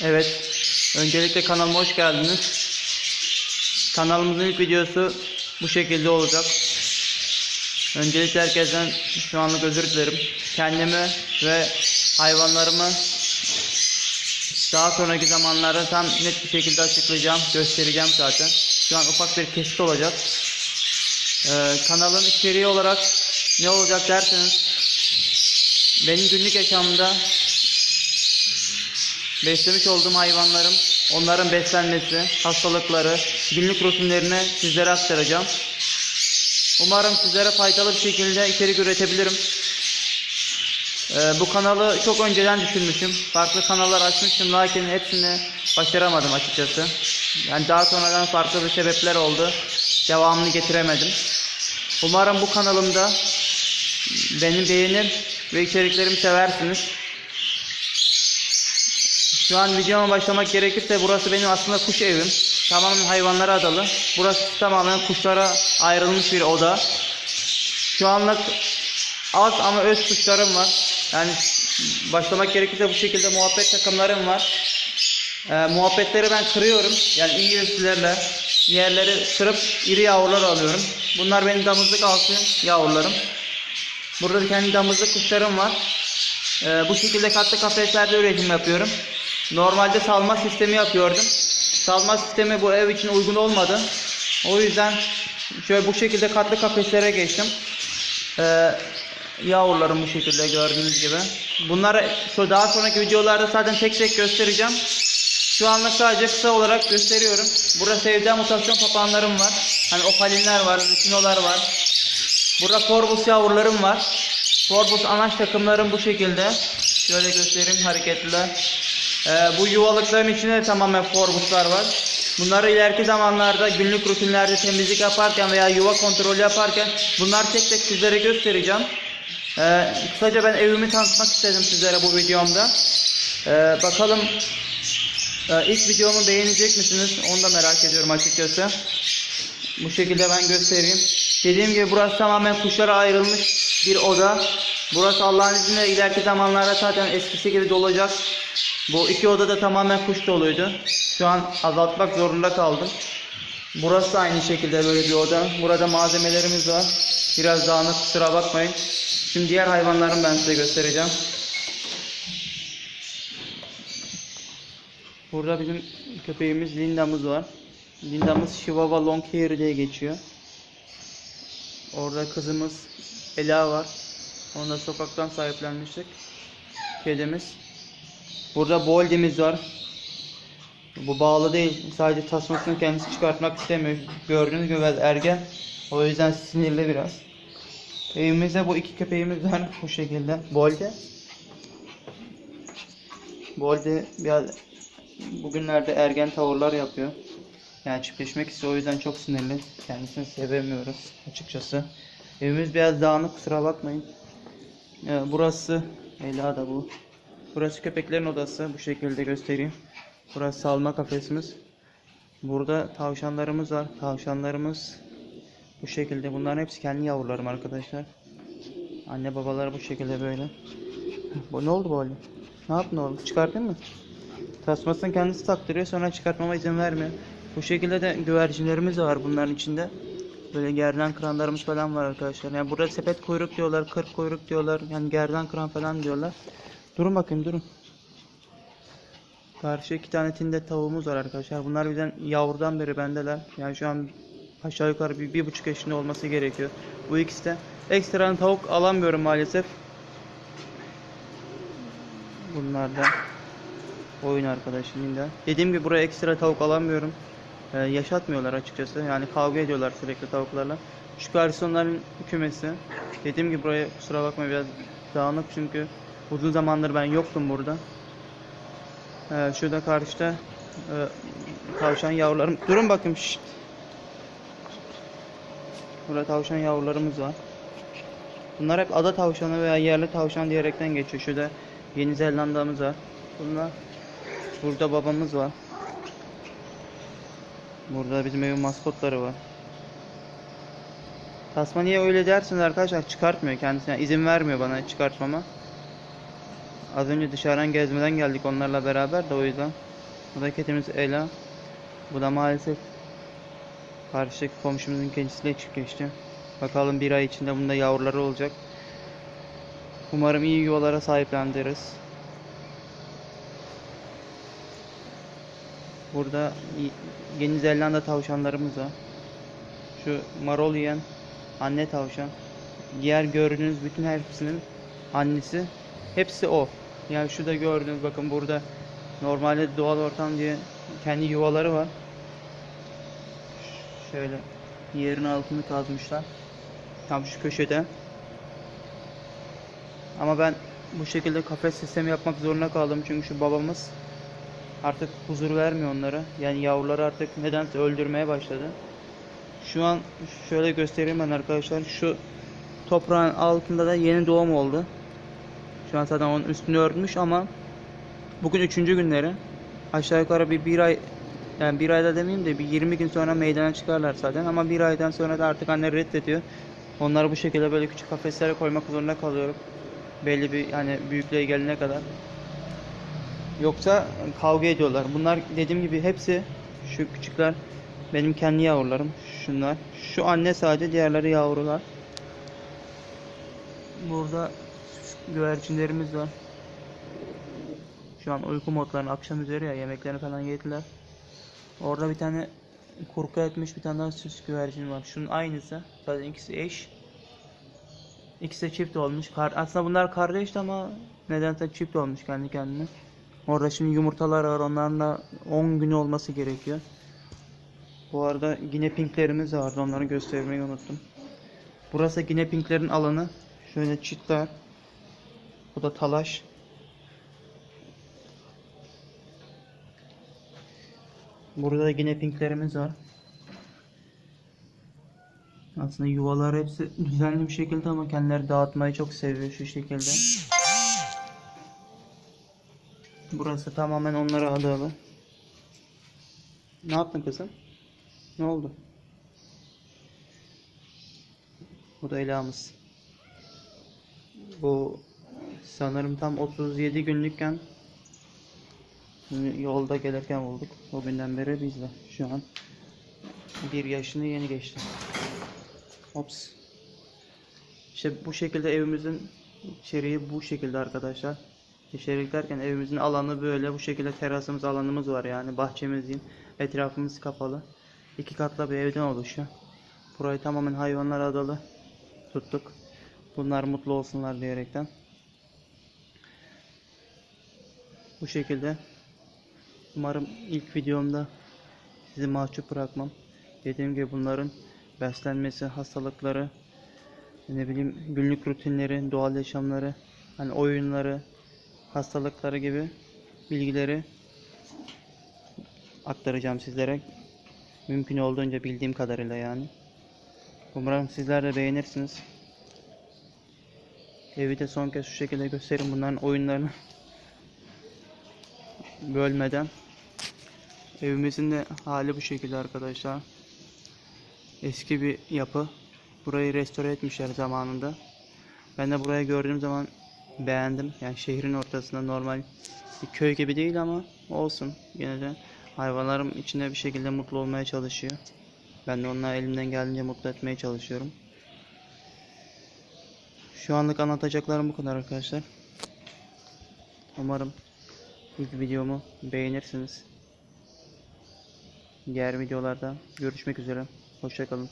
Evet. Öncelikle kanalıma hoş geldiniz. Kanalımızın ilk videosu bu şekilde olacak. Öncelikle herkesten şu anlık özür dilerim. Kendimi ve hayvanlarımı daha sonraki zamanlarda tam net bir şekilde açıklayacağım, göstereceğim zaten. Şu an ufak bir kesit olacak. Ee, kanalın içeriği olarak ne olacak derseniz benim günlük yaşamımda beslemiş olduğum hayvanlarım, onların beslenmesi, hastalıkları, günlük rutinlerini sizlere aktaracağım. Umarım sizlere faydalı bir şekilde içerik üretebilirim. Ee, bu kanalı çok önceden düşünmüşüm. Farklı kanallar açmıştım lakin hepsini başaramadım açıkçası. Yani daha sonradan farklı bir sebepler oldu. Devamını getiremedim. Umarım bu kanalımda beni beğenir ve içeriklerimi seversiniz. Şu an videoma başlamak gerekirse burası benim aslında kuş evim. Tamamen hayvanlara adalı. Burası tamamen kuşlara ayrılmış bir oda. Şu anlık az ama öz kuşlarım var. Yani başlamak gerekirse bu şekilde muhabbet takımlarım var. Ee, muhabbetleri ben kırıyorum. Yani İngilizlerle yerleri kırıp iri yavrular alıyorum. Bunlar benim damızlık altı yavrularım. Burada da kendi damızlık kuşlarım var. Ee, bu şekilde katlı kafeslerde üretim yapıyorum. Normalde salma sistemi yapıyordum. Salma sistemi bu ev için uygun olmadı. O yüzden şöyle bu şekilde katlı kafeslere geçtim. Ee, yavrularım bu şekilde gördüğünüz gibi. Bunları daha sonraki videolarda zaten tek tek göstereceğim. Şu anlık sadece kısa olarak gösteriyorum. Burada sevdiğim mutasyon papağanlarım var. Hani opalinler var, lucinolar var. Burada Forbus yavrularım var. Forbus anaç takımlarım bu şekilde. Şöyle göstereyim hareketliler. Ee, bu yuvalıkların içinde de tamamen Forbuslar var. Bunları ileriki zamanlarda günlük rutinlerde temizlik yaparken veya yuva kontrolü yaparken bunlar tek tek sizlere göstereceğim. Ee, kısaca ben evimi tanıtmak istedim sizlere bu videomda. Ee, bakalım e, ilk videomu beğenecek misiniz? Onu da merak ediyorum açıkçası. Bu şekilde ben göstereyim. Dediğim gibi burası tamamen kuşlara ayrılmış bir oda. Burası Allah'ın izniyle ileriki zamanlarda zaten eskisi gibi dolacak. Bu iki oda da tamamen kuş doluydu. Şu an azaltmak zorunda kaldım. Burası da aynı şekilde böyle bir oda. Burada malzemelerimiz var. Biraz dağınık kusura bakmayın. Şimdi diğer hayvanlarımı ben size göstereceğim. Burada bizim köpeğimiz Linda'mız var. Linda'mız Chihuahua Long Hair diye geçiyor. Orada kızımız Ela var. Onu da sokaktan sahiplenmiştik. Kedimiz. Burada Boldy'miz var. Bu bağlı değil. Sadece tasmasını kendisi çıkartmak istemiyor. Gördüğünüz gibi ergen. O yüzden sinirli biraz. Evimizde bu iki köpeğimiz var bu şekilde. Boldy. Boldy biraz bugünlerde ergen tavırlar yapıyor. Yani çiftleşmek istiyor o yüzden çok sinirli. Kendisini sevemiyoruz açıkçası. Evimiz biraz dağınık kusura bakmayın. Ee, burası Ela da bu. Burası köpeklerin odası. Bu şekilde göstereyim. Burası salma kafesimiz. Burada tavşanlarımız var. Tavşanlarımız bu şekilde. Bunların hepsi kendi yavrularım arkadaşlar. Anne babaları bu şekilde böyle. Bu ne oldu bu oğlum? Ne yaptın oğlum? Çıkardın mı? Tasmasını kendisi taktırıyor sonra çıkartmama izin vermiyor. Bu şekilde de güvercinlerimiz var bunların içinde. Böyle gerdan kıranlarımız falan var arkadaşlar. Yani burada sepet kuyruk diyorlar, kırk kuyruk diyorlar. Yani gerdan kıran falan diyorlar. Durun bakayım durun. Karşı iki tane tinde tavuğumuz var arkadaşlar. Bunlar bizden yavrudan beri bendeler. Yani şu an aşağı yukarı bir, bir buçuk yaşında olması gerekiyor. Bu ikisi de. Ekstradan tavuk alamıyorum maalesef. Bunlar da oyun arkadaşımın Dediğim gibi buraya ekstra tavuk alamıyorum. Ee, yaşatmıyorlar açıkçası. Yani kavga ediyorlar sürekli tavuklarla. Şu karşısı onların kümesi. Dediğim gibi buraya kusura bakma biraz dağınık çünkü uzun zamandır ben yoktum burada. Ee, şurada karşıda e, tavşan yavrularım. Durun bakayım. Şşt. Burada tavşan yavrularımız var. Bunlar hep ada tavşanı veya yerli tavşan diyerekten geçiyor. Şurada Yeni Zelanda'mız var. Bunlar burada babamız var. Burada bizim evin maskotları var. Tasmaniye öyle dersiniz arkadaşlar çıkartmıyor kendisine izin vermiyor bana çıkartmama. Az önce dışarıdan gezmeden geldik onlarla beraber de o yüzden. Bu da Ela. Bu da maalesef karşıdaki komşumuzun kendisiyle çiftleşti. Bakalım bir ay içinde bunda yavruları olacak. Umarım iyi yuvalara sahiplendiririz. Burada Yeni Zelanda tavşanlarımız var. Şu marol yiyen anne tavşan. Diğer gördüğünüz bütün hepsinin annesi hepsi o. Yani şurada gördüğünüz bakın burada normalde doğal ortam diye kendi yuvaları var. Şöyle yerin altını kazmışlar. Tam şu köşede. Ama ben bu şekilde kafes sistemi yapmak zorunda kaldım çünkü şu babamız artık huzur vermiyor onlara. Yani yavruları artık nedense öldürmeye başladı. Şu an şöyle göstereyim ben arkadaşlar. Şu toprağın altında da yeni doğum oldu. Şu an zaten onun üstünü örtmüş ama bugün üçüncü günleri. Aşağı yukarı bir, bir ay yani bir ayda demeyeyim de bir 20 gün sonra meydana çıkarlar zaten ama bir aydan sonra da artık anne reddediyor. Onları bu şekilde böyle küçük kafeslere koymak zorunda kalıyorum. Belli bir hani büyüklüğe gelene kadar. Yoksa kavga ediyorlar. Bunlar dediğim gibi hepsi şu küçükler benim kendi yavrularım. Şunlar. Şu anne sadece diğerleri yavrular. Burada güvercinlerimiz var. Şu an uyku modlarının akşam üzeri ya yemeklerini falan yediler. Orada bir tane kurka etmiş bir tane daha süs güvercin var. Şunun aynısı. Zaten ikisi eş. İkisi de çift olmuş. Kar Aslında bunlar kardeşti ama nedense çift olmuş kendi kendine. Orada şimdi yumurtalar var. Onların da 10 günü olması gerekiyor. Bu arada yine pinklerimiz vardı. Onları göstermeyi unuttum. Burası yine pinklerin alanı. Şöyle çitler. Bu da talaş. Burada da yine pinklerimiz var. Aslında yuvalar hepsi düzenli bir şekilde ama kendileri dağıtmayı çok seviyor şu şekilde. Burası tamamen onlara adalı. Ne yaptın kızım? Ne oldu? Bu da Ela'mız. Bu sanırım tam 37 günlükken yolda gelirken bulduk. O günden beri bizle. Şu an bir yaşını yeni geçti. Ops. İşte bu şekilde evimizin içeriği bu şekilde arkadaşlar. İçerik derken evimizin alanı böyle bu şekilde terasımız alanımız var yani bahçemiz diyeyim. Etrafımız kapalı. İki katlı bir evden oluşuyor. Burayı tamamen hayvanlar adalı tuttuk. Bunlar mutlu olsunlar diyerekten. Bu şekilde. Umarım ilk videomda sizi mahcup bırakmam. Dediğim gibi bunların beslenmesi, hastalıkları, ne bileyim günlük rutinleri, doğal yaşamları, hani oyunları, hastalıkları gibi bilgileri aktaracağım sizlere. Mümkün olduğunca bildiğim kadarıyla yani. Umarım sizler de beğenirsiniz. Evi de son kez şu şekilde göstereyim bunların oyunlarını bölmeden. Evimizin de hali bu şekilde arkadaşlar. Eski bir yapı. Burayı restore etmişler zamanında. Ben de burayı gördüğüm zaman beğendim. Yani şehrin ortasında normal bir köy gibi değil ama olsun. Yine de hayvanlarım içinde bir şekilde mutlu olmaya çalışıyor. Ben de onları elimden geldiğince mutlu etmeye çalışıyorum. Şu anlık anlatacaklarım bu kadar arkadaşlar. Umarım ilk videomu beğenirsiniz. Diğer videolarda görüşmek üzere. Hoşçakalın.